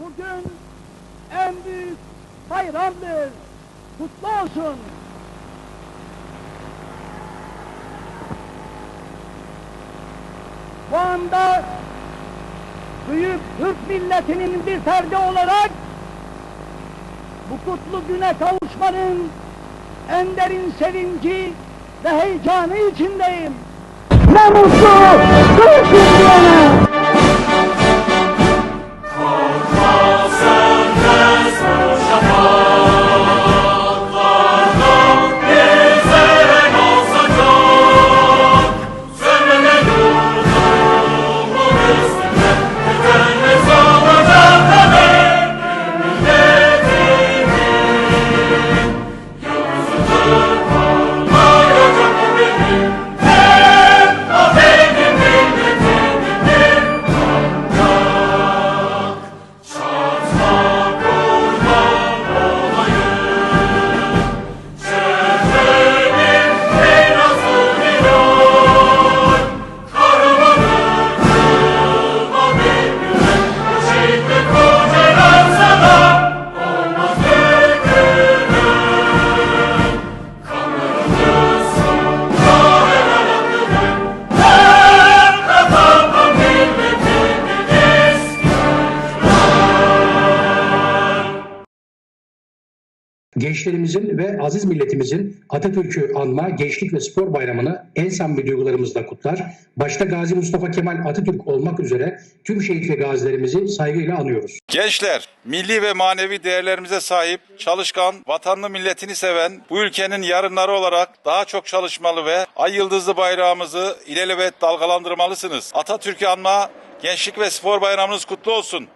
bugün en büyük bayramdır. Kutlu olsun. Bu anda büyük Türk milletinin bir ferdi olarak bu kutlu güne kavuşmanın en derin sevinci ve heyecanı içindeyim. Ne mutlu Türk Gençlerimizin ve aziz milletimizin Atatürk'ü anma Gençlik ve Spor Bayramı'nı en samimi duygularımızla kutlar. Başta Gazi Mustafa Kemal Atatürk olmak üzere tüm şehit ve gazilerimizi saygıyla anıyoruz. Gençler, milli ve manevi değerlerimize sahip, çalışkan, vatanını milletini seven, bu ülkenin yarınları olarak daha çok çalışmalı ve ay yıldızlı bayrağımızı ilelebet dalgalandırmalısınız. Atatürk'ü anma, Gençlik ve Spor Bayramınız kutlu olsun.